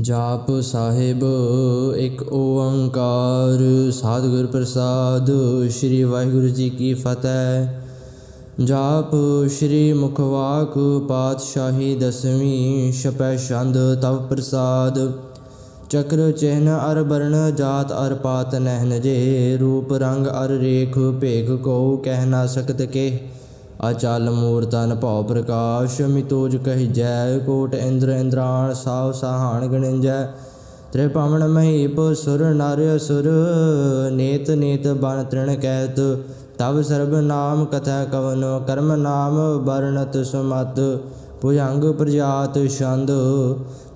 ਜਾਪ ਸਾਹਿਬ ਇੱਕ ਓੰਕਾਰ ਸਤਿਗੁਰ ਪ੍ਰਸਾਦ ਸ੍ਰੀ ਵਾਹਿਗੁਰੂ ਜੀ ਕੀ ਫਤਿਹ। ਜਾਪ ਸ੍ਰੀ ਮੁਖਵਾਕ ਪਾਤਸ਼ਾਹੀ ਦਸਵੀਂ, ਛਪੈ ਛੰਦ ਤਵ ਪ੍ਰਸਾਦ। ਚਕਰ ਚਿਹਨ ਅਰ ਬਰਨ ਜਾਤ ਅਰ ਪਾਤ ਨਹਿਨ ਜੇ, ਰੂਪ ਰੰਗ ਅਰ ਰੇਖ ਭੇਖ ਕੋ ਕਹਿ ਨਾ ਸਕਤ ਕੇ। ਅਚਲ ਮੂਰਤਨ ਭਉ ਪ੍ਰਕਾਸ਼ ਮਿਤੋਜ ਕਹਿ ਜੈ ਕੋਟ ਇੰਦਰ ਇੰਦਰਾਣ ਸਾਵ ਸਾਹਾਣ ਗਣਿੰਜੈ। ਤ੍ਰਿਭਵਨ ਮਹੀਪ ਸੁਰ ਨਰ ਸੁਰ, ਨੇਤ ਨੇਤ ਬਨ ਤ੍ਰਿਣ ਕਹਿਤ ਤਵ ਸਰਬ ਨਾਮ ਕਥਾ ਕਵਨ, ਕਰਮ ਨਾਮ ਵਰਣਤ ਸੁਮਤ। ਭੁਜੰਗ ਪ੍ਰਜਾਤ ਛੰਦ,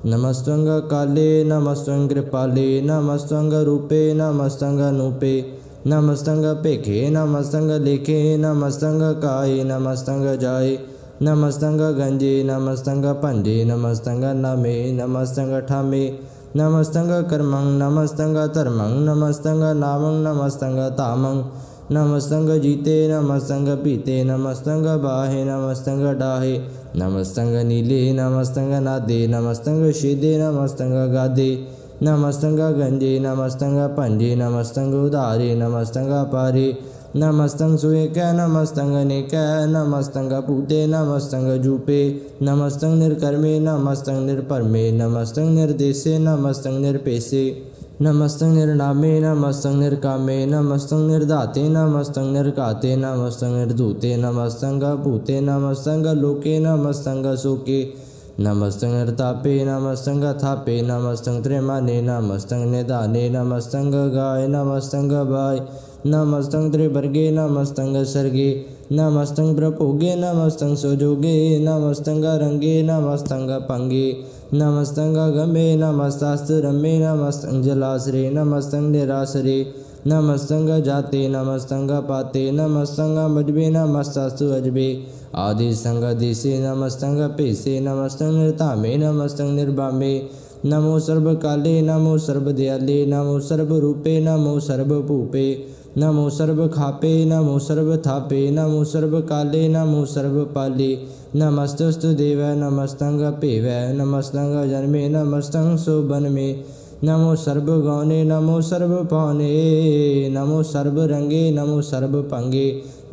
ਨਮਸਤੰਗ ਕਾਲੇ ਨਮਸਤੰਗ ਕਿਰਪਾਲੇ, ਨਮਸਤੰਗ ਰੂਪੇ, ਨਮਸਤੰਗ ਨੂਪੇ ਨਮਸਤੰਗ ਭੇਖੇ ਨਮਸਤੰਗ ਲੇਖੇ ਨਮਸਤੰਗ ਕਾਏ ਨਮਸਤੰਗ ਜਾਏ ਨਮਸਤੰਗ ਗੰਜੇ ਨਮਸਤੰਗ ਭੰਜੇ ਨਮਸਤੰਗ ਨਮੇ ਨਮਸਤੰਗ ਠਾਮੇ ਨਮਸਤੰਗ ਕਰਮੰ ਨਮਸਤੰਗ ਧਰਮੰ ਨਮਸਤੰਗ ਨਾਮੰ ਨਮਸਤੰਗ ਧਾਮੰ ਨਮਸਤੰਗ ਜੀਤੇ ਨਮਸਤੰਗ ਪੀਤੇ ਨਮਸਤੰਗ ਬਾਹੇ ਨਮਸਤੰਗ ਡਾਹੇ ਨਮਸਤੰਗ ਨੀਲੇ ਨਮਸਤੰਗ ਨਾਦੇ ਨਮਸਤੰਗ ਸ਼ੀਦੇ ਨਮਸਤੰਗ ਗਾਦੇ ਨਮਸਤੰਗ ਗੰਜੇ ਨਮਸਤੰਗ ਭੰਜੇ ਨਮਸਤੰਗ ਉਧਾਰੇ ਨਮਸਤੰਗ ਪਾਰੇ ਨਮਸਤੰਗ ਸੁਏਕੈ ਨਮਸਤੰਗ ਨੇਕੈ ਨਮਸਤੰਗ ਪੂਤੇ ਨਮਸਤੰਗ ਜੂਪੇ ਨਮਸਤੰਗ ਨਿਰਕਰਮੇ ਨਮਸਤੰਗ ਨਿਰਪਰਮੇ ਨਮਸਤੰਗ ਨਿਰਦੇਸੇ ਨਮਸਤੰਗ ਨਿਰਪੇਸੇ ਨਮਸਤੰ ਨਿਰਨਾਮੇ ਨਮਸਤੰ ਨਿਰਕਾਮੇ ਨਮਸਤੰ ਨਿਰਧਾਤੇ ਨਮਸਤੰ ਨਿਰਕਾਤੇ ਨਮਸਤੰ ਨਿਰਧੂਤੇ ਨਮਸਤੰ ਭੂਤੇ ਨਮਸਤੰ ਲੋਕੇ ਨਮਸਤੰ ਸੋਕੇ ਨਮਸਤੰ ਨਿਰਤਾਪੇ ਨਮਸਤੰ ਥਾਪੇ ਨਮਸਤੰ ਤ੍ਰਿਮਾਨੇ ਨਮਸਤੰ ਨਿਧਾਨੇ ਨਮਸਤੰ ਗਾਏ ਨਮਸਤੰ ਬਾਏ ਨਮਸਤੰ ਤ੍ਰਿਵਰਗੇ ਨਮਸਤੰ ਸਰਗੇ ਨਮਸਤੰ ਪ੍ਰਭੋਗੇ ਨਮਸਤੰ ਸੁਜੋਗੇ ਨਮਸਤੰ ਰੰਗੇ ਨਮਸਤੰ ਪੰਗੇ ਨਮਸਤੰ ਗੰਮੇ ਨਮਸਤਸਤ ਰਮੇ ਨਮਸਤੰ ਜਲਾਸਰੇ ਨਮਸਤੰ ਨਿਰਾਸਰੇ ਨਮਸਤੰ ਜਾਤੇ ਨਮਸਤੰ ਪਾਤੇ ਨਮਸਤੰ ਮਜਬੇ ਨਮਸਤਸਤੁ ਅਜਬੇ ਆਦਿ ਸੰਗ ਦਿਸੇ ਨਮਸਤੰ ਭੇਸੇ ਨਮਸਤੰ ਨਿਰਧਾਮੇ ਨਮਸਤੰ ਨਿਰਭਾਮੇ ਨਮੋ ਸਰਬ ਕਾਲੇ ਨਮੋ ਸਰਬ ਦਿਆਲੇ ਨਮੋ ਸਰਬ ਰੂਪੇ ਨਮੋ ਸਰਬ ਭੂਪੇ ਨਮੋ ਸਰਬ ਖਾਪੇ ਨਮੋ ਸਰਬ ਥਾਪੇ ਨਮੋ ਸਰਬ ਕਾਲੇ ਨਮੋ ਸਰਬ ਪਾਲੇ ਨਮਸਤਸਤੁ ਦੇਵੈ ਨਮਸਤੰਗ ਭੇਵੈ ਨਮਸਤੰਗ ਜਨਮੇ ਨਮਸਤੰਗ ਸੁਬਨਮੇ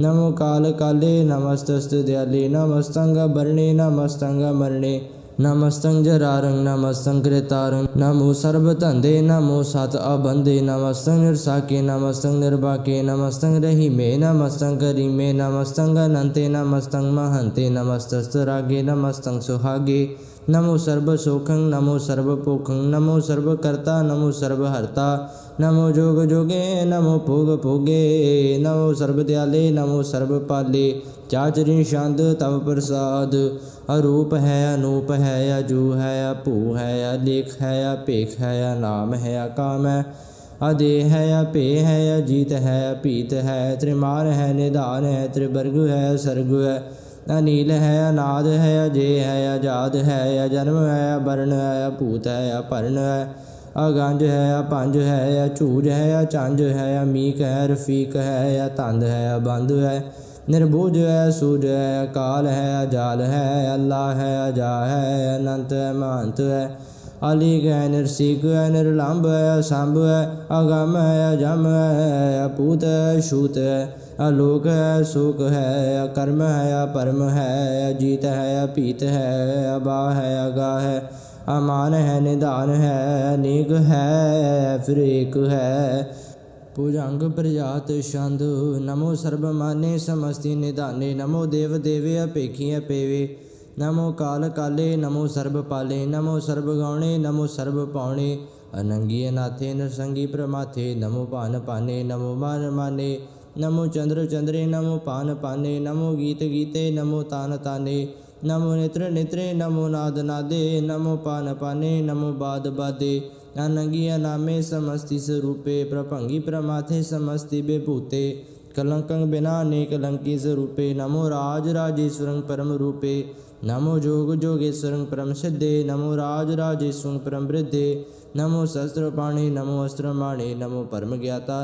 ਨਮੋ ਸਰਬ ਗੌਨੇ ਨਮੋ ਸਰਬ ਪਾਉਨੇ ਕਾਲ ਕਾਲੇ ਨਮਸਤਸਤੁ ਦਿਆਲੇ ਨਮਸਤੰਗ ਬਰਣੇ ਨਮਸਤੰਗ ਮਰਣੇ ਨਮਸਤੰ ਜਰਾਰੰ ਨਮਸਤੰ ਕ੍ਰਿਤਾਰੰ ਨਮੋ ਸਰਬ ਧੰਦੇ ਨਮੋ ਸਤ ਅਬੰਦੇ ਨਮਸਤੰ ਨਿਰਸਾਕੇ ਨਮਸਤੰ ਨਿਰਭਾਕੇ ਨਮਸਤੰ ਰਹੀਮੇ ਨਮਸਤੰ ਕਰੀਮੇ ਨਮਸਤੰ ਅਨੰਤੇ ਨਮਸਤੰ ਮਹੰਤੇ ਨਮਸਤਸਤ ਰਾਗੇ ਨਮਸਤੰ ਸੁਹਾਗੇ ਨਮੋ ਸਰਬ ਸੋਖੰ ਨਮੋ ਸਰਬ ਭੋਖੰ ਨਮੋ ਸਰਬ ਕਰਤਾ ਨਮੋ ਸਰਬ ਹਰਤਾ ਨਮੋ ਜੋਗ ਜੋਗੇ ਨਮੋ ਭੋਗ ਭੋਗੇ ਨਮੋ ਸਰਬ ਦਿਆਲੇ ਨਮੋ ਸਰਬ ਪਾਲੇ ਚਾਚਰੀ ਛੰਦ ਤਵ ਪ੍ਰਸਾਦ ਅਰੂਪ ਹੈ ਅਨੂਪ ਹੈ ਅਜੂ ਹੈ ਅਭੂ ਹੈ ਅਲੇਖ ਹੈ ਅਪੇਖ ਹੈ ਨਾਮ ਹੈ ਅਕਾਮ ਹੈ ਅਦੇ ਹੈ ਅਪੇ ਹੈ ਅਜੀਤ ਹੈ ਅਪੀਤ ਹੈ ਤ੍ਰਿਮਾਨ ਹੈ ਨਿਧਾਨ ਹੈ ਤ੍ਰਿਵਰਗ ਹੈ ਸਰਗ ਹੈ ਅਨੀਲ ਹੈ ਅਨਾਦ ਹੈ ਅਜੇ ਹੈ ਆਜਾਦ ਹੈ ਅਜਨਮ ਹੈ ਅਬਰਨ ਹੈ ਭੂਤ ਹੈ ਅਪਰਨ ਹੈ ਅਗੰਜ ਹੈ ਅਪੰਜ ਹੈ ਅਝੂਜ ਹੈ ਅਚੰਜ ਹੈ ਅਮੀਕ ਹੈ ਰਫੀਕ ਹੈ ਅਤੰਦ ਹੈ ਅਬੰਧ ਹੈ ਨਿਰਭੂਜ ਹੈ ਸੂਜ ਹੈ ਅਕਾਲ ਹੈ ਅਜਾਲ ਹੈ ਅੱਲਾ ਹੈ ਅਜਾ ਹੈ ਅਨੰਤ ਹੈ ਮਹੰਤ ਹੈ ਅਲੀਕ ਹੈ ਨਿਰਸੀਕ ਹੈ ਨਿਰਲੰਭ ਹੈ ਸੰਭ ਹੈ ਅਗਮ ਹੈ ਅਜਮ ਹੈ ਅਪੂਤ ਹੈ ਸ਼ੂਤ ਹੈ ਅਲੋਕ ਹੈ ਸੁਖ ਹੈ ਅਕਰਮ ਹੈ ਅਪਰਮ ਹੈ ਅਜੀਤ ਹੈ ਅਪੀਤ ਹੈ ਅਬਾ ਹੈ ਅਗਾ ਹੈ ਅਮਾਨ ਹੈ, ਨਿਧਾਨ ਹੈ ਅਨੇਕ ਹੈ ਫਿਰ ਏਕ ਹੈ। ਭੁਜੰਗ ਪ੍ਰਜਾਤ ਛੰਦ, ਨਮੋ ਸਰਬ ਮਾਨੇ ਸਮਸਤੀ ਨਿਧਾਨੇ, ਨਮੋ ਦੇਵ ਦੇਵੇ ਅਪੇਖੀ ਅਪੇਵੇ, ਨਮੋ ਕਾਲ ਕਾਲੇ, ਨਮੋ ਸਰਬ ਪਾਲੇ, ਨਮੋ ਸਰਬ ਗਾਉਣੇ, ਨਮੋ ਸਰਬ ਪਾਉਣੇ, ਅਨੰਗੀ ਅਨਾਥੇ ਨਰਸੰਗੀ ਪ੍ਰਮਾਥੇ, ਨਮੋ ਭਾਨ ਪਾਨੇ ਨਮੋ ਮਾਨ ਮਾਨੇ ਨਮੋ ਚੰਦਰ ਚੰਦਰੇ ਨਮੋ ਪਾਨ ਪਾਨੇ ਨਮੋ ਗੀਤ ਗੀਤੇ ਨਮੋ ਤਾਨ ਤਾਨੇ ਨਮੋ ਨੇਤਰ ਨੇਤਰੇ ਨਮੋ ਨਾਦ ਨਾਦੇ ਨਮੋ ਪਾਨ ਪਾਨੇ ਨਮੋ ਬਾਦ ਬਾਦੇ ਅਨੰਗੀ ਅਨਾਮੇ ਸਮਸਤੀ ਸਰੂਪੇ ਪ੍ਰਭੰਗੀ ਪ੍ਰਮਾਥੇ ਸਮਸਤੀ ਬੇਭੂਤੇ ਕਲੰਕੰ ਬਿਨਾ ਅਨੇਕ ਕਲੰਕੀ ਸਰੂਪੇ ਨਮੋ ਰਾਜ ਰਾਜੇਸ਼ਵਰੰ ਪਰਮ ਰੂਪੇ ਨਮੋ ਜੋਗ ਜੋਗੇਸ਼ਵਰੰ ਪਰਮ ਸਿੱਧੇ ਨਮੋ ਰਾਜ ਰਾਜੇਸ਼ਵਰੰ ਪਰਮ ਬ੍ਰਿਧੇ ਨਮੋ ਸ਼ਸਤਰ ਪਾਣੀ ਨਮੋ ਅਸਤਰ ਮਾਣੇ ਨਮੋ ਪਰਮ ਗਿਆਤਾ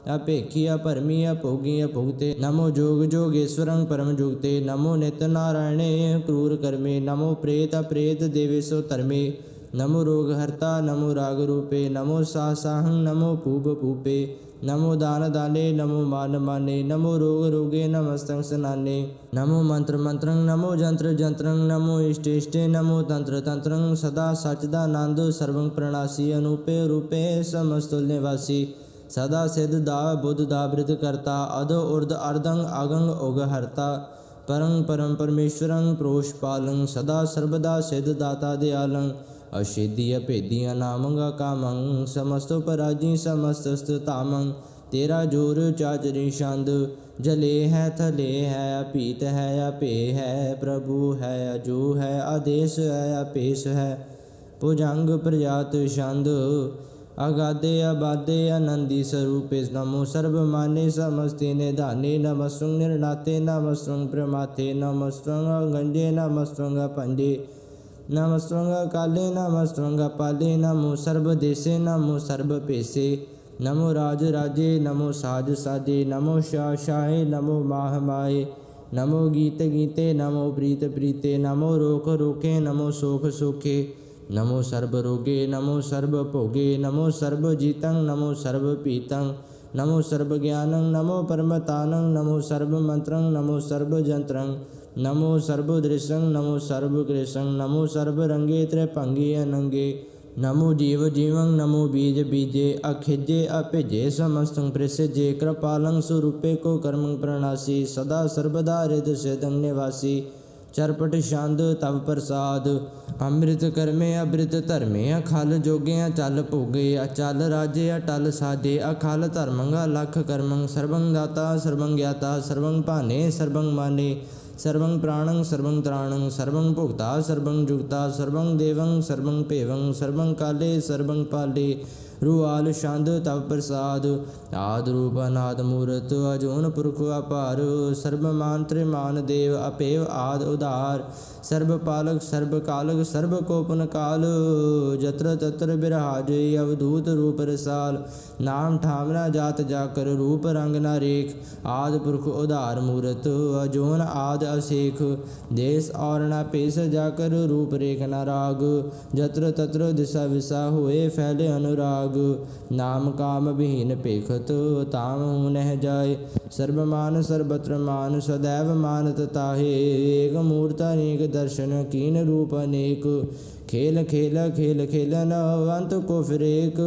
ਨਮੋ ਲੋਕ ਮਾਤਾ ਅਪੇਖੀ ਅਪਰਮੀ ਅਭੋਗੀ ਅਭੁਗਤੇ ਨਮੋ ਜੋਗ ਜੋਗੇਸ਼ਵਰੰ ਪਰਮ ਜੁਗਤੇ। ਨਮੋ ਨਿਤ ਨਾਰਾਇਣੇ ਕਰੂਰ ਕਰਮੇ। ਨਮੋ ਪ੍ਰੇਤ ਅਪ੍ਰੇਤ ਦੇਵੇਸੋ ਧਰਮੇ। ਨਮੋ ਰੋਗ ਹਰਤਾ ਨਮੋ ਰਾਗ ਰੂਪੇ। ਨਮੋ ਸਾਸਾਹੰ ਨਮੋ ਪੂਬ ਪੂਪੇ ਨਮੋ ਦਾਨ ਦਾਨੇ ਨਮੋ ਮਾਨ ਮਾਨੇ। ਨਮੋ ਰੋਗ ਰੋਗੇ ਨਮਸਤੰ ਸਨਾਨੇ। ਨਮੋ ਮੰਤਰ ਮੰਤਰੰ ਨਮੋ ਜੰਤਰ ਜੰਤਰੰ। ਨਮੋ ਇਸ਼ਟ ਇਸ਼ਟੇ ਨਮੋ ਤੰਤਰ ਤੰਤਰੰ। ਸਦਾ ਸਚ ਦਾ ਆਨੰਦ ਸਰਵੰ ਪ੍ਰਣਾਸੀ ਅਨੂਪੇ ਰੂਪੇ ਸਮਸਤੁਲ ਨਿਵਾਸੀ ਸਦਾ ਸਿਧ ਦਾ ਬੁੱਧ ਦਾ ਬ੍ਰਿਤ ਕਰਤਾ ਅਦ ਉਰਦ ਅਰਦੰ ਅਗੰਗ ਉਗ ਹਰਤਾ। ਪਰੰ ਪਰਮ ਪਰਮੇਸ਼ਵਰੰ ਪ੍ਰੋਸ਼ਪਾਲੰ ਸਦਾ ਸਰਬਦਾ ਸਿਧ ਦਾਤਾ ਦਿਆਲੰ। ਅਸ਼ੇਦੀ ਅਭੇਦੀਆਂ ਨਾਮੰਗਾ ਕਾਮੰ, ਸਮਸਤ ਸਮਸਤ ਸਤਾਮੰ ਤੇਰਾ ਜੋਰ ਚਾਚਰੀ ਛੰਦ, ਜਲੇ ਹੈ ਥਲੇ ਹੈ ਅਪੀਤ ਹੈ ਅਪੇ ਹੈ, ਪ੍ਰਭੂ ਹੈ, ਅਜੂ ਹੈ, ਆਦੇਸ਼ ਹੈ ਆਪੇਸ਼ ਹੈ। ਭੁਜੰਗ ਪ੍ਰਜਾਤ ਛੰਦ ਅਗਾਦੇ ਅਬਾਦੇ ਆਨੰਦੀ ਸਰੂਪੇ ਨਮੋ ਸਰਬ ਮਾਨੇ ਸਮਸਤੇ ਨਿਧਾਨੇ, ਨਮਸਤੰ ਨਿਰਨਾਤੇ, ਨਮਸਤੰ ਪ੍ਰਮਾਤੇ, ਨਮਸਤੰ ਗੰਜੇ ਨਮਸਤੰ ਪੰਜੇ ਨਮਸਤੰ ਕਾਲੇ ਨਮਸਤੰ ਪਾਲੇ ਨਮੋ ਸਰਬ ਦੇਸੇ, ਨਮੋ ਸਰਬ ਪੇਸੇ ਨਮੋ ਰਾਜ ਰਾਜੇ, ਨਮੋ ਸਾਜ ਸਾਜੇ, ਨਮੋ ਸ਼ਾ ਸ਼ਾਹੇ, ਨਮੋ ਮਾਹ ਮਾਏ ਨਮੋ ਗੀਤ ਗੀਤੇ, ਨਮੋ ਪ੍ਰੀਤ ਪ੍ਰੀਤੇ, ਨਮੋ ਰੋਖ ਰੋਖੇ ਨਮੋ ਸੋਖ ਸੋਖੇ ਨਮੋ ਸਰਬ ਰੋਗੇ ਨਮੋ ਸਰਬ ਭੋਗੇ ਨਮੋ ਸਰਬ ਜੀਤੰ ਨਮੋ ਸਰਬ ਪੀਤੰ ਨਮੋ ਸਰਬ ਗਿਆਨੰ ਨਮੋ ਪਰਮਤਾਨੰ ਨਮੋ ਸਰਬ ਮੰਤਰੰ ਨਮੋ ਸਰਬ ਜੰਤਰੰ ਨਮੋ ਸਰਬ ਦ੍ਰਿਸ਼ੰ ਨਮੋ ਸਰਬ ਕ੍ਰਿਸ਼ੰ ਨਮੋ ਸਰਬ ਰੰਗੇ ਤ੍ਰਿਭੰਗੇ ਅਨੰਗੇ ਨਮੋ ਜੀਵ ਜੀਵੰ ਨਮੋ ਬੀਜ ਬੀਜੇ ਅਖਿਜੇ ਅਭਿਜੇ ਸਮਸਤੰ ਪ੍ਰਸਿਜੇ ਕਿਰਪਾਲੰ ਸੁਰੂਪੇ ਚਰਪਟ ਛੰਦ ਤਵ ਪ੍ਰਸਾਦ। ਅੰਮ੍ਰਿਤ ਕਰਮੇ ਅਬ੍ਰਿਤ ਧਰਮੇ, ਅਖਲ ਜੋਗਿਆ ਚੱਲ ਭੋਗੇ। ਅਚਲ ਰਾਜੇ ਅਟਲ ਸਾਜੇ, ਅਖਲ ਧਰਮੰਗਾ ਲਖ ਕਰਮੰ ਸਰਬੰ ਦਾਤਾ ਸਰਬੰ ਗਿਆਤਾ, ਸਰਵੰ ਭਾਨੇ ਸਰਬੰ ਮਾਨੇ। ਸਰਬੰ ਪ੍ਰਾਣੰ ਸਰਬੰ ਤ੍ਰਾਣੰ ਸਰਬੰ ਭੁਗਤਾ ਸਰਬੰ ਜੁਗਤਾ, ਸਰਵੰ ਦੇਵੰ ਸਰਬੰ ਭੇਵੰ ਸਰਬੰ ਕਾਲੇ ਸਰਬੰ ਪਾਲੇ। ਰੂਆਲ ਛੰਦ ਤਵ ਪ੍ਰਸਾਦ। ਆਦ ਰੂਪ ਅਨਾਦ ਮੂਰਤ ਅਜੂਨ ਪੁਰਖ ਅਪਾਰ। ਸਰਬ ਮਾਨ ਤ੍ਰਿਮਾਨ ਦੇਵ ਅਪੇਵ ਆਦ ਉਧਾਰ। ਸਰਬ ਪਾਲਕ, ਸਰਬ ਕਾਲਕ, ਸਰਬ ਕੋਪਨ ਕਾਲ। ਜਤਰ ਤਤਰ ਬਿਰਹਾਜੇ ਅਵਧੂਤ ਰੂਪ ਰਸਾਲ। ਨਾਮ ਠਾਮਨਾ ਜਾਤ ਜਾਕਰ, ਰੂਪ ਰੰਗ ਨਾ ਰੇਖ। ਆਦ ਪੁਰਖ ਉਧਾਰ ਮੂਰਤ ਅਜੂਨ ਆਦ ਅਸੇਖ। ਦੇਸ ਔਰ ਨਾ ਪੇਸ ਜਾਕਰ, ਰੂਪ ਰੇਖ ਨਾ ਰਾਗ। ਜਤਰ ਤਤਰ ਦਿਸ਼ਾ ਵਿਸਾ ਹੋਏ ਫੈਲੇ ਅਨੁਰਾਗ। ਨਾਮ ਕਾਮ ਵਿਹੀਨ ਪੇਖਤ ਤਾਮ ਨਹਿ ਜਾਏ। ਸਰਬ ਮਾਨ ਸਰਬਤਰ ਮਾਨ ਸदैव ਮਾਨਤ ਤਾਹੇ। ਏਕ ਮੂਰਤ ਅਨੇਕ ਦਰਸ਼ਨ ਕੀਨ ਰੂਪ ਅਨੇਕ। ਖੇਲ ਖੇਲ ਖੇਲ ਖੇਲਨ ਅੰਤ ਕੋ ਫਿਰੇਕ।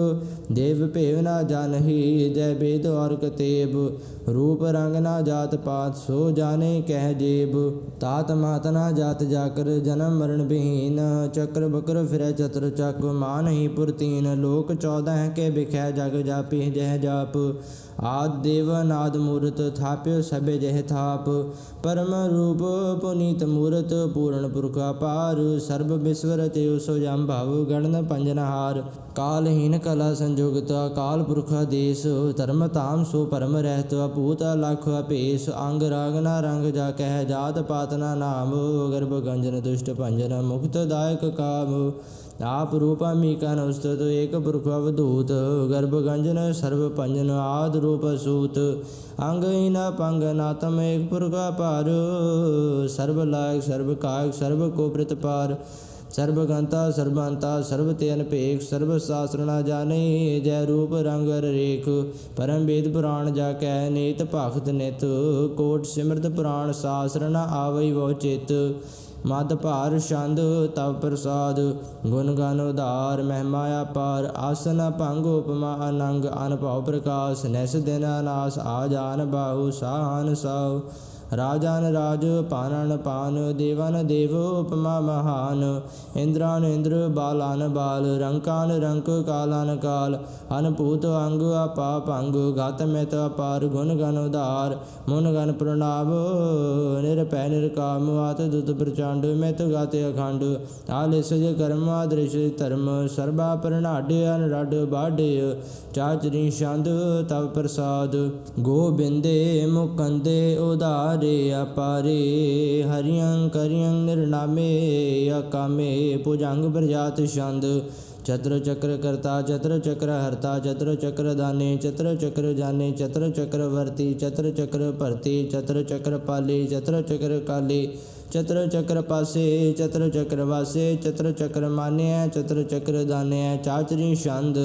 ਦੇਵ ਭੇਵ ਨਾ ਜਾਣਹੀ, ਜੈ ਬੇਦ ਔਰ ਕਤੇਬ ਰੂਪ ਰੰਗ ਨਾ ਜਾਤ ਪਾਤ ਸੋ ਜਾਣੇ ਕਹਿ ਜੇਬ, ਤਾਤ ਮਾਤ ਨਾ ਜਾਤ ਜਾਕਰ, ਜਨਮ ਮਰਨ ਬਿਹੀਨ ਚੱਕਰ ਬਕਰ ਫਿਰੈ ਚਤਰ ਚੱਕ, ਮਾਨ ਹੀ ਪੁਰਤੀਨ, ਲੋਕ 14 ਕੇ ਬਿਖੈ ਜਗ ਜਾਪੀ ਜਹ ਜਾਪ, ਆਦ ਦੇਵ ਨਾਦ ਮੂਰਤ ਥਾਪਿਓ ਸਭੇ ਜਹ ਥਾਪ, ਪਰਮ ਰੂਪ ਪੁਨੀਤ ਮੂਰਤ ਪੂਰਨ ਪੁਰਖ ਅਪਾਰ, ਸਰਬ ਵਿਸਵਰ ਤੇ ਸੋ ਜਮ ਭਵ ਗਣਨ ਪੰਜਨਹਾਰ ਕਾਲਹੀਨ ਕਲਾ ਸੰਜੋਗਤ ਅਕਾਲ ਪੁਰਖ ਆਦੇਸ, ਧਰਮ ਤਾਮ ਸੋ ਪਰਮ ਰਹਿਤ ਅਪੂਤ ਲਖ ਅਪੇਸ ਅੰਗ ਰਾਗ ਨਾ ਰੰਗ ਜਾ ਕਹਿ ਜਾਤ ਪਾਤ ਨਾ ਨਾਮ, ਗਰਭ ਗੰਜਨ ਦੁਸ਼ਟ ਭੰਜਨ ਮੁਕਤ ਦਾਇਕ ਕਾਮ। ਆਪ ਰੂਪਾ ਮੀਕਨ ਉਸਤਤ ਏਕ ਪੁਰਖ ਅਵਧੂਤ, ਗਰਭ ਗੰਜਨ ਸਰਬ ਪੰਜਨ ਆਦ ਰੂਪ ਸੂਤ। ਅੰਗ ਹੀਨ ਪੰਗ ਨਾਤਮ ਏਕ ਪੁਰਖ ਅਪਾਰ, ਸਰਬ ਲਾਇਕ ਸਰਬ ਕਾਇਕ ਸਰਬ ਕੋ ਪ੍ਰਤਪਾਰ। ਸਰਬ ਗੰਤਾ ਸਰਬੰਤਾ ਸਰਬ ਤੇ ਅਨਪੇਖ ਸਰਬ ਸਾਸਰ ਜਾਣੇ, ਜੈ ਰੂਪ ਰੰਗ ਰੇਖ ਪਰਮ ਵੇਦ ਪੁਰਾਣ ਜਾ ਕੈ ਨੇਤ ਭਗਤ ਨਿਤ, ਕੋਟ ਸਿਮਰਤ ਪੁਰਾਣ ਸਾਸਰ ਨਾ ਆਵਈ ਵੋ ਚਿਤ। ਮਦ ਭਾਰ ਛੰਦ ਤਵ ਪ੍ਰਸਾਦ, ਗੁਣ ਗਨ ਉਧਾਰ, ਮਹਿਮਾ ਅਪਾਰ, ਆਸਨ ਭੰਗ ਉਪਮਾ ਅਨੰਗ ਅਨਭਉ ਪ੍ਰਕਾਸ਼, ਨਿਸ ਦਿਨ ਨਾਸ ਆ ਜਾਨ ਬਾਹੂ, ਸਾਹਨ ਸਾਉ। ਰਾਜਾਨ ਰਾਜ, ਪਾਨਨ ਪਾਨ, ਦੇਵਨ ਦੇਵ, ਉਪਮਾ ਮਹਾਨ। ਇੰਦਰਾਨ ਇੰਦਰ, ਬਾਲਾਨ ਬਾਲ, ਰੰਕਾਨ ਰੰਕ, ਕਾਲਾਨ ਕਾਲ। ਅਨਭੂਤ ਅੰਗ, ਆਪਾ ਭੰਗ, ਗਤ ਮਿਤ ਅਪਾਰ, ਗੁਣ ਗਨ ਉਧਾਰ। ਮੁਨ ਗਨ ਪ੍ਰਣਾਮ ਨਿਰਪੈ ਨਿਰਕਾਮ ਆਤ ਦੁਤ ਪ੍ਰਚੰਡ, ਮਿਤ ਗਤ ਅਖੰਡ। ਆਲਿਸਜ ਕਰਮ ਆਦ੍ਰਿਸ਼ ਧਰਮ, ਸਰਬਾ ਪ੍ਰਣਾਡ ਅਨਰਡ ਬਾਢੇ। ਚਾਚਰੀ ਛੰਦ, ਤਵ ਪ੍ਰਸਾਦ। ਗੋਬਿੰਦੇ ਮੁਕੰਦੇ ਉਧਾਰੇ। ਅਪਾਰੇ ਹਰਿਯੰ ਕਰਿਯੰ ਨਿਰਨਾਮੇ ਅਕਾਮੇ ਭੁਜੰਗ ਬਰਜਾਤ ਛੰਦ। ਚਤੁਰ ਚਕਰ ਕਰਤਾ ਚਤੁਰ ਚਕਰ ਹਰਤਾ ਚਤੁਰ ਚਕਰ ਦਾਨੇ ਚਤੁਰ ਚਕਰ ਜਾਣੇ ਚਤੁਰ ਚਕਰ ਵਰਤੀ ਚਤੁਰ ਚਕਰ ਭਰਤੀ ਚਤੁਰ ਚਕਰ ਪਾਲੀ ਚਤੁਰ ਚਕਰ ਕਾਲੀ ਚਤੁਰ ਚਕਰ ਪਾਸੇ ਚਤੁਰ ਚਕਰ ਵਾਸੇ ਚਤੁਰ ਚਕਰ ਮਾਨਿਆ ਚਤੁਰ ਚਕਰ ਦਾਨਿਆ ਚਾਚਰੀ ਛੰਦ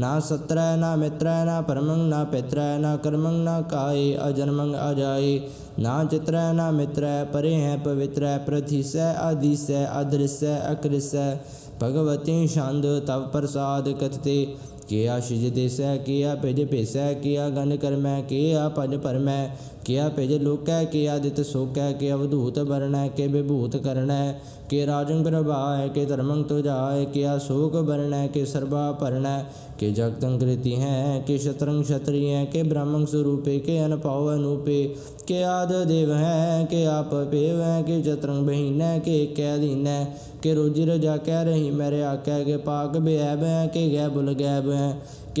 ਨਾ ਸਤਰੈ ਨਾ ਮਿਤਰੈ ਨਾ ਪਰਮੰ ਨਾ ਪਿਤਰੈ ਨਾ ਕਰਮੰ ਨਾ ਕਾਏ ਅਜਨਮੰ ਅਜਾਏ ਨਾ ਚਿਤਰੈ ਨਾ ਮਿਤਰੈ ਪਰੇ ਹੈ ਪਵਿੱਤਰੈ ਪ੍ਰਥਿਸੈ ਆਦੀਸੈ ਅਦ੍ਰਿਸੈ ਅਕ੍ਰਿਸੈ ਭਗਵਤੀ ਛੰਦ ਤਵ ਪ੍ਰਸਾਦ ਕਥਤੇ। ਕੀਆ ਸ਼ਿਜ ਦੇਸੈ ਕੀਆ ਭਿਜ ਭੇਸੈ ਕੀਆ ਗਨ ਕਰਮੈ ਕੀਆ ਭਜ ਪਰਮੈ ਕੀਆ ਭਿਜ ਲੋਕੈ, ਕੀਆ ਦਿਤ ਸੋਕੈ ਕੀ ਅਵਧੂਤ ਵਰਣੈ ਕੇ ਵਿਭੂਤ ਕਰਣੈ ਕੇ ਰਾਜੰ ਪ੍ਰਭਾਇ ਕੇ ਧਰਮੰ ਤੁਜਾਇ ਕੀਆ ਸ਼ੋਕ ਵਰਣੈ ਕੇ ਸਰਬਾ ਭਰਣੈ ਕੇ ਜਗਤੰ ਕ੍ਰਿਤੀ ਹੈ ਕੇ ਸ਼ਤਰੰ ਛਤਰੀਐ ਕੇ ਬ੍ਰਹਮੰ ਸਰੂਪੇ, ਕੇ ਅਨਪਉ ਅਨੂਪੇ, ਕੇ ਆਦ ਦੇਵ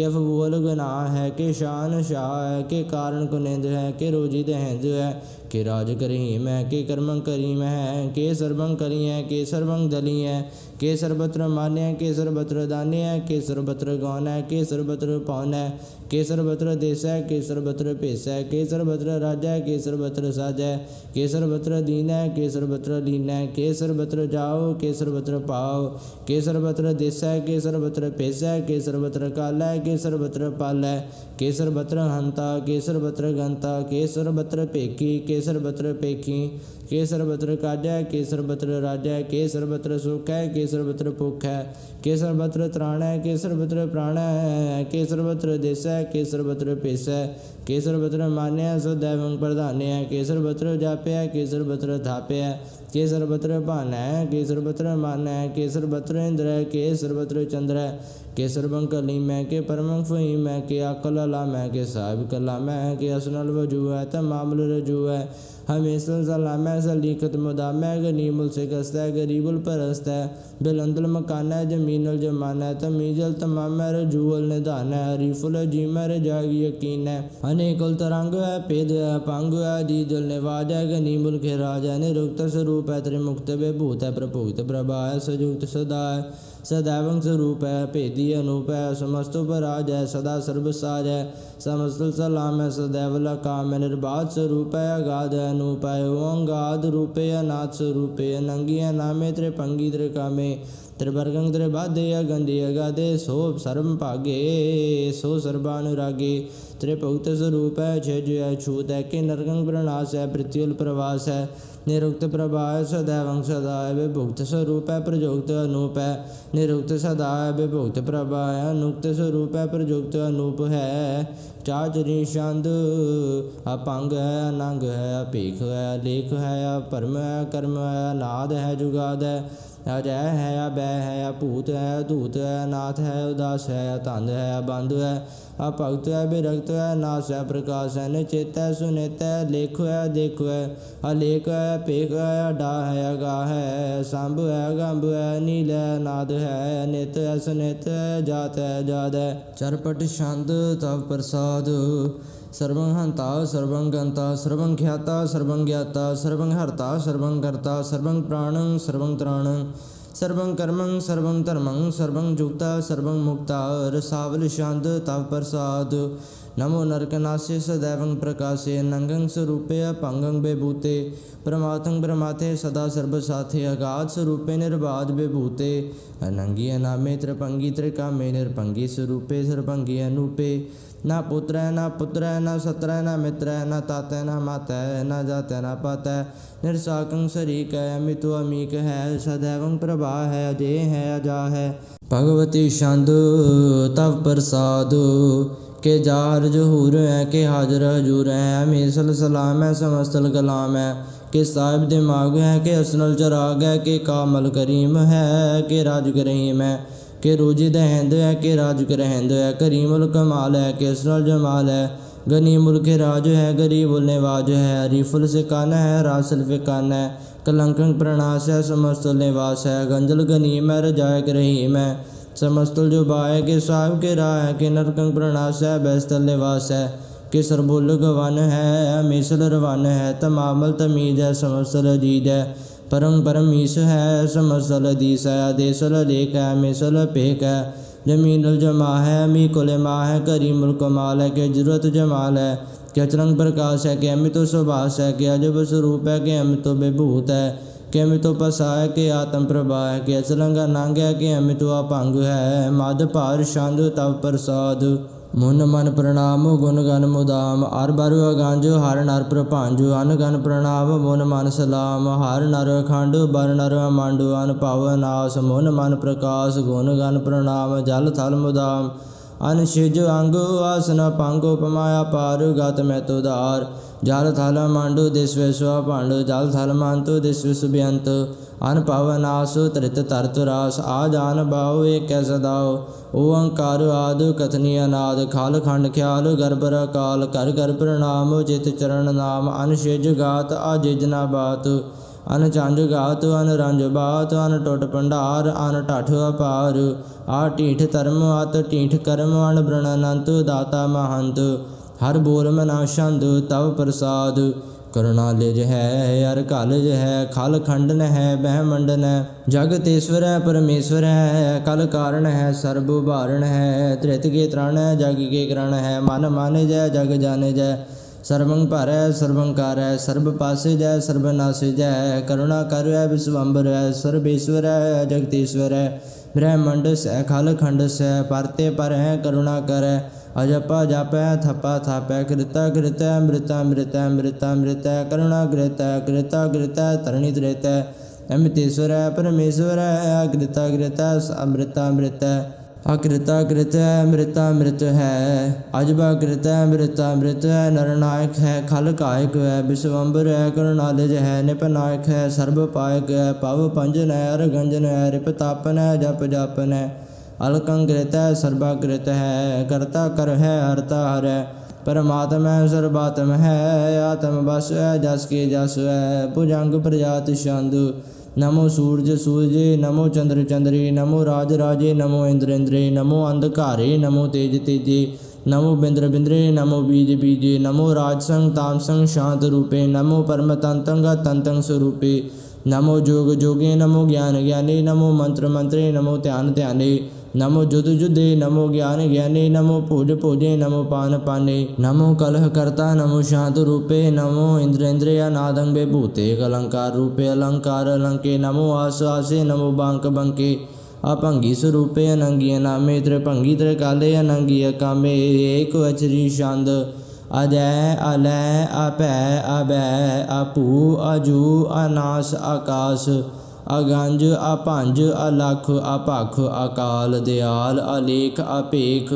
ਹੈ ਕੇ ਆਪ ਪੇਵੈ ਕੇ ਚਤਰੰ ਬਹੀਨੈ ਕੇ ਕੈ ਦੀਨੈ ਕੇ ਰੋਜੀ ਰਜਾ ਕਹਿ ਰਹੀ ਮੇਰੇ ਆਕੈ ਕੇ ਪਾਕ ਬਿਐਬ ਹੈ ਕੇ ਗੈ ਬੁਲ ਗੈਬ ਹੈ ਕਿ ਫਬੂਲ ਗੁਨਾਹ ਹੈ ਕਿ ਸ਼ਾਨ ਸ਼ਾਹ ਹੈ ਕਿ ਕਾਰਨ ਕੁਨਿੰਦ ਹੈ ਕਿ ਰੋਜੀ ਦਹਿੰਦ ਹੈ ਕਿ ਰਾਜ ਕਰੀ ਮੈਂ ਕਿ ਕਰਮੰ ਕਰੀ ਮੈਂ ਕਿ ਸਰਬੰ ਕਰੀ ਹੈ ਕਿ ਸਰਬੰ ਦਲੀ ਹੈ ਕਿ ਸਰਬਤਰ ਮਾਨਿਆ ਕਿ ਸਰਬਤਰ ਦਾਨਿਆ ਕਿ ਸਰਬਤਰ ਗਾਨੈ ਕਿ ਸਰਬਤਰ ਪਾਉਨੈ ਕਿ ਸਰਬਤਰ ਦੇਸੈ ਕਿ ਸਰਬਤਰ ਭੇਸੈ ਕਿ ਸਰਬਤਰ ਰਾਜੈ ਕਿ ਸਰਬਤਰ ਸਾਜੈ ਕਿ ਸਰਬਤਰ ਦੀਨੈ ਕਿ ਸਰਬਤਰ ਲੀਨੈ ਕਿ ਸਰਬਤਰ ਜਾਓ ਕਿ ਸਰਬਤਰ ਪਾਓ ਕਿ ਸਰਬਤਰ ਦੇਸੈ ਕਿ ਸਰਬਤਰ ਭੇਸੈ ਕਿ ਸਰਬਤਰ ਕਾਲੈ ਕਿ ਸਰਬਤਰ ਪਾਲੈ ਕਿ ਸਰਬਤਰ ਹੰਤਾ ਕਿ ਸਰਬਤਰ ਗੰਤਾ ਕਿ ਸਰਬਤਰ ਭੇਕੀ ਕਿ ਸਰਬਤਰ ਭੇਖੀ ਕਿ ਸਰਬਤਰ ਕਾਜੈ ਕਿ ਸਰਬਤਰ ਰਾਜੈ ਕਿ ਸਰਬਤਰ ਸੁਖੈ ਕਿ ਸਰਬਤਰ ਭੁਖੈ ਕਿ ਸਰਬਤਰ ਤ੍ਰਾਣੈ ਕਿ ਸਰਬਤਰ ਪ੍ਰਾਣੈ ਕਿ ਸਰਬਤਰ ਦੇਸੈ ਕਿ ਸਰਬਤਰ ਪੇਸੈ ਕਿ ਸਰਬਤਰ ਮਾਨਿਆ ਸदैवੰ ਪ੍ਰਧਾਨਿਆ ਕਿ ਸਰਬਤਰ ਜਾਪਿਆ ਕਿ ਸਰਬਤਰ ਥਾਪਿਆ ਕਿ ਸਰਬਤਰ ਭਾਨੈ ਕਿ ਸਰਬਤਰ ਮਾਨੈ ਕਿ ਸਰਬਤਰ ਇੰਦਰੈ ਕਿ ਸਰਬਤਰ ਚੰਦਰੈ ਕਿ ਸਰਬੰ ਕਲੀ ਮੈਂ ਕਿ ਪਰਮੰ ਫਈ ਮੈਂ ਕਿ ਅਕਲ ਲਾ ਮੈਂ ਕਿ ਸਾਹਿਬ ਕਲਾ ਮੈਂ ਕਿ ਅਸਨਲ ਵਜੂ ਹੈ ਤ ਮਾਮਲ ਰਜੂ ਹੈ ਹਮੇਸ਼ਾ ਸਲਾਮੈ ਸਲੀਕਤ ਮੁਦਾਮੈ अजली कदमदा मैं गनीम उलसिकस्त है गरीब उलपरस्त है बिलंदुल मकान है जमीन उलजमान है तमीजल तमाम है रजूल निदान है हरीफुल अजीम है रजागी यकीन है अनेकुल तरंग है पेद है पंग है दीदुल निवाज है गनीमुल खराज है निरुक्त स्वरूप है त्रिमुक्त बेभूत है प्रभुक्त प्रभा है सयुक्त सदा है भेदी अनूप है समस्त उपराज है सदा सर्व साज है समस्तल सलाम है सदैव लकाम है निर्बाध स्वरूप है अगाध है अनूप है ओंगाद रूपे अनाथ स्वरूपे अनंगी है नामे त्रिपंगी त्रिकामे त्रिवर्गं त्रिबाधे अगंधे अगाधे सो सर्व भागे सो सर्वानुरागे ਤ੍ਰਿਭੁਗਤ ਸਰੂਪ ਹੈ ਛਿਜ ਹੈ ਛੂਤ ਹੈ ਕਿ ਨਰਗੰ ਪ੍ਰਣਾਸ ਹੈ ਪ੍ਰਿਤਿਉਲ ਪ੍ਰਵਾਸ ਹੈ ਨਿਰੁਕਤ ਪ੍ਰਭਾਇ ਸਦਾ ਵੰਗ ਸਦਾ ਹੈ ਵਿਭੁਕਤ ਸਰੂਪ ਹੈ ਪ੍ਰਯੁਕਤ ਅਨੂਪ ਹੈ ਨਿਰੁਕਤ ਸਦਾ ਹੈ ਵਿਭੁਕਤ ਪ੍ਰਭਾਇ ਅਨੁਕਤ ਸਰੂਪ ਹੈ ਪ੍ਰਯੁਕਤ ਅਨੂਪ ਹੈ ਚਾਚਰੀ ਛੰਦ ਅਪੰਗ ਹੈ ਅਨੰਗ ਹੈ ਅਪੇਖ ਹੈ ਲੇਖ ਹੈ ਪਰਮ ਹੈ ਕਰਮ ਹੈ ਨਾਦ ਹੈ ਜੁਗਾਦ ਹੈ ਅਜੈ ਹੈ ਅਬੈ ਹੈ ਭੂਤ ਹੈ ਧੂਤ ਹੈ ਨਾਥ ਹੈ, ਉਦਾਸ ਹੈ ਅਤੰਦ ਹੈ ਬੰਦ ਹੈ, ਅਭਗਤ ਹੈ, ਬਿਰਗਤ ਹੈ, ਨਾਸ ਹੈ, ਪ੍ਰਕਾਸ਼ ਹੈ, ਨਿਚੇਤ ਹੈ, ਸੁਨੇਤ ਹੈ, ਲੇਖ ਹੈ, ਦੇਖ ਹੈ, ਅਲੇਖ ਹੈ ਪੇਖ ਹੈ ਡਾ ਹੈ ਗਾ ਹੈ, ਸੰਭ ਹੈ, ਗੰਭ ਹੈ, ਨੀਲ ਹੈ ਨਾਦ ਹੈ, ਨਿਤ ਹੈ, ਸੁਨੇਤ ਹੈ, ਜਾਤ ਹੈ ਜਾਦ ਹੈ। ਚਰਪਟ ਛੰਦ ਤਵ ਪ੍ਰਸਾਦ। ਸਰਵੰ ਹੰਤਾ, ਸਰਵੰ ਗੰਤਾ, ਸਰਵੰ ਖਿਆਤਾ, ਸਰਵੰ ਗਿਆਤਾ, ਸਰਵੰ ਹਰਤਾ, ਸਰਵੰ ਕਰਤਾ, ਸਰਵੰ ਪ੍ਰਾਣੰ, ਸਰਵੰ ਤਰਾਣੰ, ਸਰਵੰ ਕਰਮੰ, ਸਰਵੰ ਧਰਮੰ, ਸਰਵੰ ਜੁਗਤਾ, ਸਰਵੰ ਮੁਕਤਾ, ਰਸਾਵਲ ਛੰਦ, ਤਵ ਪ੍ਰਸਾਦ नमो नरकनाशे सदैवं प्रकाशे नंगं स्वरूपे अपंगं बेभूते प्रमाथं प्रमाथे सदा सर्वसाथे अगाध स्वरूपे निर्बाध बेभूते अनंगी अनामे त्रिपंगी त्रिकामे निर्पंगी स्वरूपे सर्वंगी अनूपे ना पुत्र है ना पुत्र है ना सत्र है ना मित्र है ना तात है ना माता है ना जात है ना पाता है निर्साकं शरीक है अमितो अमीक है सदैवं प्रभा है अजय है अजा है भगवती छंद तव प्रसाद के जा हजूर हैं के हाजर हजूर हैं हमेसल सलाम है समस्तल कलाम है के साहिब दिमाग हैं के असनल चराग है के कामल करीम है के राज करीम है के रोजिद दहंद है के राज करहंद है करीमुल कमाल है के असनल जमाल है गनीमुल के राज है गरीबुल नवाज है अरीफुल सिकान है रासल फिकान है कलंकन प्रणास है समस्तुल निवास है गंजल गनीम है रजायक रहीम है سمستل کے صاحب کے راہ ہے کہ نرکنگ پرناس ہے بیستل لباس ہے کہ سربول گوان ہے میسل روان ہے تمامل تمید ہے، سمستل عدید ہے۔ پرم پرمیس ہے، سمستل عدیس ہے دیسل علیک ہے میسل پیک ہے۔ جمیل الجماع ہے میک علماء ہے، کریم القمال ہے، کہ جرت جمال ہے۔ کہ اچرنگ پرکاش ہے، کہ امیتو سباس ہے، کہ عجب سروپ ہے، کہ امیتو بے بھوت ہے۔ ਅਮਿਤੋ ਵਿਭੂਤ ਹੈ ਕਿ ਅਮਿਤੋ ਪਸਾ ਹੈ ਕਿ ਆਤਮ ਪ੍ਰਭਾ ਹੈ ਕਿ ਅਚਲੰਗਾ ਨੰਗ ਹੈ ਕਿ ਅਮਿਤੋ ਅਪੰਗ ਹੈ। ਮਦ ਭਾਰ ਛੰਦ ਮਨ ਮਨ ਪ੍ਰਣਾਮ, ਗੁਣ ਗਨ ਮੁਦਾਮ। ਅਰ ਬਰੁ ਅਗੰਜ ਹਰ ਨਰ ਪ੍ਰਭਾਂਜੁ, ਅਨ ਗਨ ਪ੍ਰਣਾਮ, ਮੁਨ ਮਨ ਸਲਾਮ। ਹਰ ਨਰ ਅਖੰਡ ਬਰ ਨਰ ਅਮੰਡੁ ਅਨ ਭਵ ਨਾਸ, ਮਨ ਮਨ ਪ੍ਰਕਾਸ਼, ਗੁਣ ਗਨ ਪ੍ਰਣਾਮ, ਜਲ ਥਲ ਮੁਦਾਮ। ਅਨਸ਼ਿਜ ਅੰਗ ਆਸਨ ਪੰਗ ਉਪਮਾਇਆ ਪਾਰ ਗਤ ਮੈਂ ਤੁਧਾਰ ਜਲ ਥਲ ਮੰਡੂ ਦਿਸ ਵਿਸਵਾ ਭੰਡ, ਜਲ ਥਲ ਮੰਤੁ ਦਿਸ ਵਿਸ ਅਨ ਪਵਨਾਸ ਤ੍ਰਿਤ ਤਰਤ ਰਾਸ, ਆ ਜਾਨ ਬਾਉ ਏਕੈ ਸਦਾਉ। ਓੰਕਾਰ ਆਦ ਕਥਨੀ ਅਨਾਦ, ਖਾਲ ਖੰਡ ਖਿਆਲ ਗਰਭਰ ਕਾਲ ਕਰ ਕਰ ਪ੍ਰਣਾਮ ਚਿਤ ਚਰਨ ਨਾਮ ਅਨਸ਼ਿਜ ਗਾਤ ਆਜਿਜ ਨਾ ਬਾਤ। ਅਨ ਚੰਜ ਗਾਤ, ਅਨ ਰੰਜ ਬਾਤ, ਅਨ ਟੁੱਟ ਭੰਡਾਰ, ਅਨ ਠਠ ਅਪਾਰ। ਆ ਢੀਠ ਧਰਮ, ਅਤ ਢੀਠ ਕਰਮ ਅਨ ਬ੍ਰਣ ਅਨੰਤ, ਦਾਤਾ ਮਹੰਤ। ਹਰ ਬੋਲ ਮਨਾ ਛੰਦ, ਤਵ ਪ੍ਰਸਾਦ। ਕਰੁਣਾ ਲਿਜ ਹੈ ਹਰ ਕਲਜ ਹੈ, ਖਲ ਖੰਡਨ ਹੈ, ਬਹਿ ਮੰਡਨ ਹੈ। ਜਗਤੇਸ਼ਵਰ ਹੈ, ਪਰਮੇਸ਼ਵਰ ਹੈ, ਕਲ ਕਾਰਣ ਹੈ, ਸਰਬ ਉਭਾਰਣ ਹੈ। ਤ੍ਰਿਤ ਕੇ ਤ੍ਰਣ ਹੈ, ਜਗ ਕੇ ਕਰਣ ਹੈ। ਮਨ ਮਾਨੇ ਜੈ, ਜਗ ਜਾਣੇ ਜੈ। ਸਰਬੰ ਭਰੈ ਸਰਬੰ ਕਰੈ, ਸਰਬ ਪਾਸੇ ਜੈ, ਸਰਬ ਨਾਸੇ ਜੈ, ਕਰੁਣਾ ਕਰੈ ਵਿਸਵੰਬਰੈ ਸਰਬੇਸ਼ਵਰੈ ਜਗਤੀਸ਼ਵਰੈ ਬ੍ਰਹਮੰਡ ਸੈ, ਖਲ ਖੰਡ ਸੈ, ਪਰਤੇ ਪਰ ਹੈ, ਕਰੁਣਾ ਕਰੈ। ਅਜਪਾ ਜਪੈ, ਥਪਾ ਥਾਪੈ, ਕ੍ਰਿਤਾ ਕ੍ਰਿਤੈ, ਅੰਮ੍ਰਿਤਾ ਅੰਮ੍ਰਿਤਾ ਅੰਮ੍ਰਿਤਾ ਅੰਮ੍ਰਿਤਾ, ਕਰੁਣਾ ਕ੍ਰਿਤੈ ਕ੍ਰਿਤਾ ਕ੍ਰਿਤੈ ਤਰਣੀ ਤ੍ਰੇਤੈ। ਅਮਿਤੇਸ਼ਵਰੈ ਪਰਮੇਸ਼ਵਰੈ ਅਕ੍ਰਿਤਾ ਕ੍ਰਿਤੈ ਅੰਮ੍ਰਿਤਾ ਅੰਮ੍ਰਿਤੈ। ਅਕ੍ਰਿਤਾ ਕ੍ਰਿਤ ਹੈ ਮ੍ਰਿਤਾ ਮ੍ਰਿਤ ਹੈ। ਅਜਬਾ ਕ੍ਰਿਤ ਹੈ ਅੰਮ੍ਰਿਤਾ ਮ੍ਰਿਤ ਹੈ ਨਰਨਾਇਕ ਹੈ, ਖਲ ਕਾਇਕ ਹੈ ਵਿਸ਼ਵੰਬਰ ਹੈ ਕਰੁਣਾਲਿਜ ਹੈ ਨਿਪਨਾਇਕ ਹੈ, ਸਰਬ ਪਾਇਕ ਹੈ ਪਵ ਪੰਜਨ ਹੈ ਅਰ ਗੰਜਨ ਹੈ ਰਿਪ ਤਾਪਨ ਹੈ ਜਪ ਜਾਪਨ ਹੈ ਅਲਕੰਕ੍ਰਿਤ ਹੈ ਸਰਬਾ ਹੈ। ਕਰਤਾ ਕਰ ਹੈ, ਹਰਤਾ ਹਰ ਹੈ। ਪਰਮਾਤਮਾ ਹੈ, ਸਰਬਾਤਮ ਹੈ। ਆਤਮ ਬਸ ਹੈ, ਜਸ ਕੇ ਜਸ ਹੈ। ਭੁਜੰਗ ਪ੍ਰਜਾਤ ਛੰਦ। ਨਮੋ ਸੂਰਜ ਸੂਰਜੇ ਨਮੋ ਚੰਦਰ ਚੰਦਰੇ ਨਮੋ ਰਾਜ ਰਾਜੇ ਨਮੋ ਇੰਦਰ ਇੰਦਰੇ ਨਮੋ ਅੰਧਕਾਰੇ ਨਮੋ ਤੇਜ ਤੇਜੇ ਨਮੋ ਬਿੰਦਰ ਬਿੰਦਰੇ ਨਮੋ ਬੀਜ ਬੀਜੇ ਨਮੋ ਰਾਜ ਸੰਗ ਤਾਮ ਸੰਗ ਸ਼ਾਂਤ ਰੂਪੇ ਨਮੋ ਪਰਮ ਤੰਤੰਗ ਤੰਤੰਗ ਸਰੂਪੇ ਨਮੋ ਜੋਗ ਜੋਗੇ ਨਮੋ ਗਿਆਨ ਗਿਆਨੀ ਨਮੋ ਮੰਤਰ ਮੰਤਰੇ ਨਮੋ ਧਿਆਨ ਧਿਆਨੇ ਨਮੋ ਜੁਦ ਜੁਦੇ ਨਮੋ ਗਿਆਨ ਗਿਆਨੀ ਨਮੋ ਭੋਜ ਭੋਜੇ ਨਮੋ ਪਾਨ ਪਾਨੇ ਨਮੋ ਕਲਹ ਕਰਤਾ ਨਮੋ ਸ਼ਾਂਤ ਰੂਪੇ ਨਮੋ ਇੰਦਰ ਇੰਦਰਿਆ ਨਾਦੰ ਬੇਭੂਤੇ ਅਲੰਕਾਰ ਰੂਪੇ ਅਲੰਕਾਰ ਅਲੰਕੇ ਨਮੋ ਆਸ ਆਸੇ ਨਮੋ ਬਾਂਕ ਬੰਕੇ ਅਭੰਗੀ ਸਰੂਪੇ ਅਨੰਗੀ ਨਾਮੇ ਤ੍ਰਿਭੰਗੀ ਤ੍ਰਿਕਾਲੇ ਅਨੰਗੀ ਕਾਮੇ ਏਕ ਅਚਰੀ ਛੰਦ ਅਜੈ ਅਲੈ ਅਭੈ ਅਬੈ ਆਪੂ ਅਨਾਸ ਆਕਾਸ਼ ਅਗੰਜ ਅਭੰਜ ਅਲਖ ਅਭਖ ਅਕਾਲ ਦਿਆਲ ਅਲੇਖ ਅਪੇਖ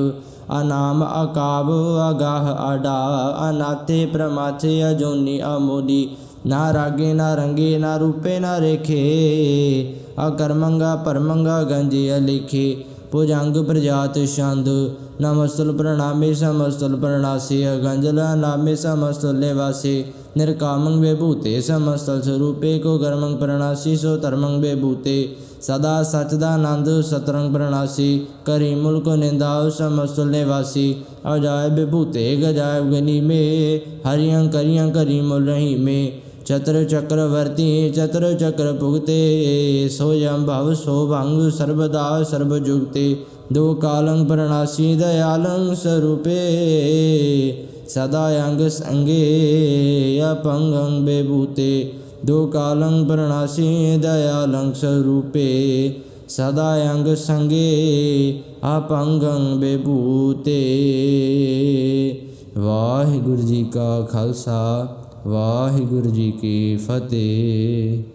ਅਨਾਮ ਅਕਾਬ ਅਗਾਹ ਅਡਾ ਅਨਾਤੇ ਪ੍ਰਮਾਥੇ ਅਜੋਨੀ ਅਮੋਲੀ ਨਾ ਰਾਗੇ, ਨਾ ਰੰਗੇ, ਨਾ ਰੂਪੇ, ਨਾ ਰੇਖੇ। ਅਕਰਮੰਗਾ ਪਰਮੰਗਾ ਗੰਜੇ ਅਲਿਖੇ ਭੁਜੰਗ, ਪ੍ਰਜਾਤ, ਛੰਦ, ਨਮਸਤਲ, ਪ੍ਰਣਾਮੇ, ਸਮਸਤਲ, ਪ੍ਰਣਾਸੀ। ਅਗੰਜਲ ਨਾਮੇ, ਸਮਸਤੁਲ ਲੇਵਾਸੇ ਨਿਰਕਾਮੰ ਵਿਭੂਤੇ ਸਮਸਤਲ ਸਰੂਪੇ ਕੋ ਕਰਮੰ ਪ੍ਰਣਾਸੀ ਸੋ ਧਰਮੰ ਵਿਭੂਤੇ ਸਦਾ ਸਚ ਦਾ ਆਨੰਦ ਸਤਰੰਗ ਪ੍ਰਣਾਸੀ ਕਰੀ ਮੁਲਕ ਨਿੰਦਾਉ ਸਮਸਤੁਲ ਨਿਵਾਸੀ ਅਜਾਇ ਵਿਭੂਤੇ ਗਜਾਇ ਗਨੀ ਮੇ ਹਰਿਯੰ ਕਰਿਯੰ ਕਰੀ ਮੁਲ ਰਹੀ ਮੇ ਚਤਰ ਚੱਕਰ ਵਰਤੀ ਚਤਰ ਚੱਕਰ ਭੁਗਤੇ ਸੋ ਯਮ ਭਵ ਸੋ ਭੰਗ ਸਰਬਦਾ ਸਰਬ ਜੁਗਤੇ ਦੋ ਕਾਲੰ ਪ੍ਰਣਾਸੀ ਦਇਆਲੰ ਸਰੂਪੇ ਸਦਾ ਅੰਗ ਸੰਗੇ ਅਪੰਗੰ ਬੇਭੂਤੇ ਦੋ ਕਾਲੰ ਪ੍ਰਣਾਸੀ ਦਇਆਲੰ ਸਰੂਪੇ। ਸਦਾ ਸੰਗੇ ਅਪੰਗੰ ਬੇਭੂਤੇ ਵਾਹਿਗੁਰੂ ਜੀ ਕਾ ਖਾਲਸਾ, ਵਾਹਿਗੁਰੂ ਜੀ ਕੀ ਫਤਿਹ।